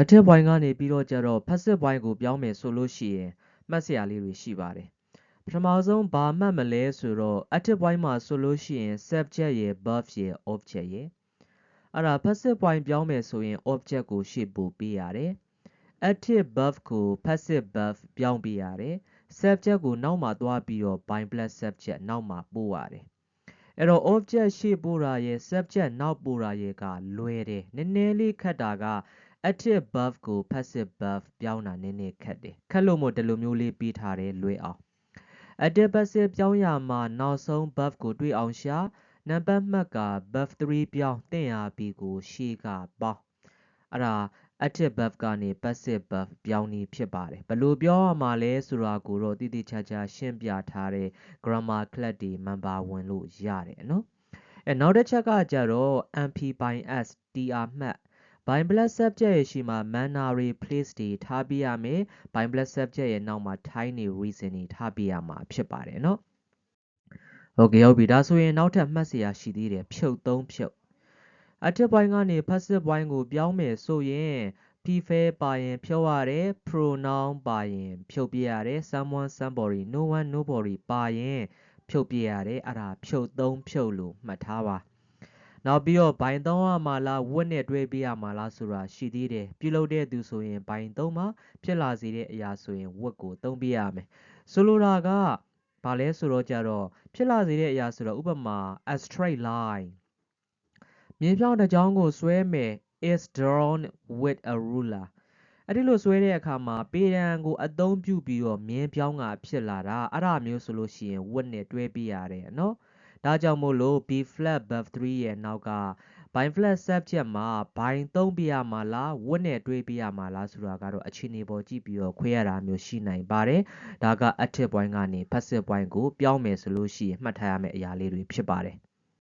active point ကနေပြီးတော့ကြတော့ passive point ကိုပြောင်းမယ်ဆိုလို့ရှိရင်မှတ်စရာလေးတွေရှိပါတယ်ပထမဆုံးဘာမှတ်မလဲဆိုတော့ active point မှာဆိုလို့ရှိရင် subject ရယ် verb ရယ် object ရယ်အဲ့ဒါ passive point ပြောင်းမယ်ဆိုရင် object ကိုရှေ့ပို့ပေးရတယ် active verb ကို passive verb ပြောင်းပေးရတယ် subject ကိုနောက်မှာသွားပြီးတော့ by plus subject နောက်မှာပို့ရတယ်အဲ့တော့ object ရှေ့ပို့တာရယ် subject နောက်ပို့တာရယ်ကလွယ်တယ်နည်းနည်းလေးခက်တာက active verb ကို passive verb ပြောင်းတာနည်းနည်းခက်တယ်ခက်လို့မို့ဒီလိုမျိုးလေးပြီးထားတယ်လွယ်အောင် active passive ပြောင်းရမှာနောက်ဆုံး verb ကိုတွေ့အောင်ရှာနံပါတ်မှတ်က verb 3ပြောင်းသင်ရပြီးကို ရှေ့ကပေါင်းအဲ့ဒါ active verb ကနေ passive verb ပြောင်းနည်းဖြစ်ပါတယ်ဘယ်လိုပြောရမှာလဲဆိုတာကိုတော့တိတိကျကျရှင်းပြထားတဲ့ grammar class တွေ member ဝင်လို့ရတယ်နော်အဲနောက်တစ်ချက်ကကြတော့ mp by s tr မှတ် by plus subject ရဲ့ရှိမှာ manner တွေ place တွေထားပြရမယ် by plus subject ရဲ့နောက်မှာ time တွေ reason တွေထားပြရမှာဖြစ်ပါတယ်เนาะဟုတ်ကဲ့ဟုတ်ပြီဒါဆိုရင်နောက်ထပ်မှတ်စရာရှိသေးတယ်ဖြုတ်သုံးဖြုတ် active point ကနေ passive point ကိုပြောင်းမယ်ဆိုရင် prefer ပါရင်ဖြုတ်ရတယ် pronoun ပါရင်ဖြုတ်ပြရတယ် someone somebody no one nobody ပါရင်ဖြုတ်ပြရတယ်အဲ့ဒါဖြုတ်သုံးဖြုတ်လို့မှတ်ထားပါ နောက်ပြီးတော့ဘိုင်သုံးရမှာလားဝတ်နဲ့တွဲပေးရမှာလားဆိုတာရှိသေးတယ်ပြုလုပ်တဲ့သူဆိုရင်ဘိုင်သုံးမှာဖြစ်လာစေတဲ့အရာဆိုရင်ဝတ်ကိုသုံးပေးရမယ်ဆိုလိုတာကဘာလဲဆိုတော့ကြတော့ဖြစ်လာစေတဲ့အရာဆိုတော့ဥပမာ a straight line မြေပြောင်းတစ်ကြောင်းကိုဆွဲမယ် is drawn with a ruler အဲ့ဒီလိုဆွဲတဲ့အခါမှာပေရန်ကိုအသုံးပြုပြီးတော့မြင်းပြောင်းကဖြစ်လာတာအဲ့ဒါမျိုးဆိုလို့ရှိရင် wood နဲ့တွဲပေးရတယ်နော် ဒါကြောင့်မို့လို့ b flat buff 3ရဲ့နောက်က by flat subject မှာ by သုံးပြရမှာလား wood နဲ့တွဲပြရမှာလားဆိုတာကတော့အခြေအနေပေါ်ကြည့်ပြီးတော့ခွဲရတာမျိုးရှိနိုင်ပါတယ်ဒါက active point ကနေ passive point ကိုပြောင်းမယ်ဆိုလို့ရှိရင်မှတ်ထားရမယ့်အရာလေးတွေဖြစ်ပါတယ်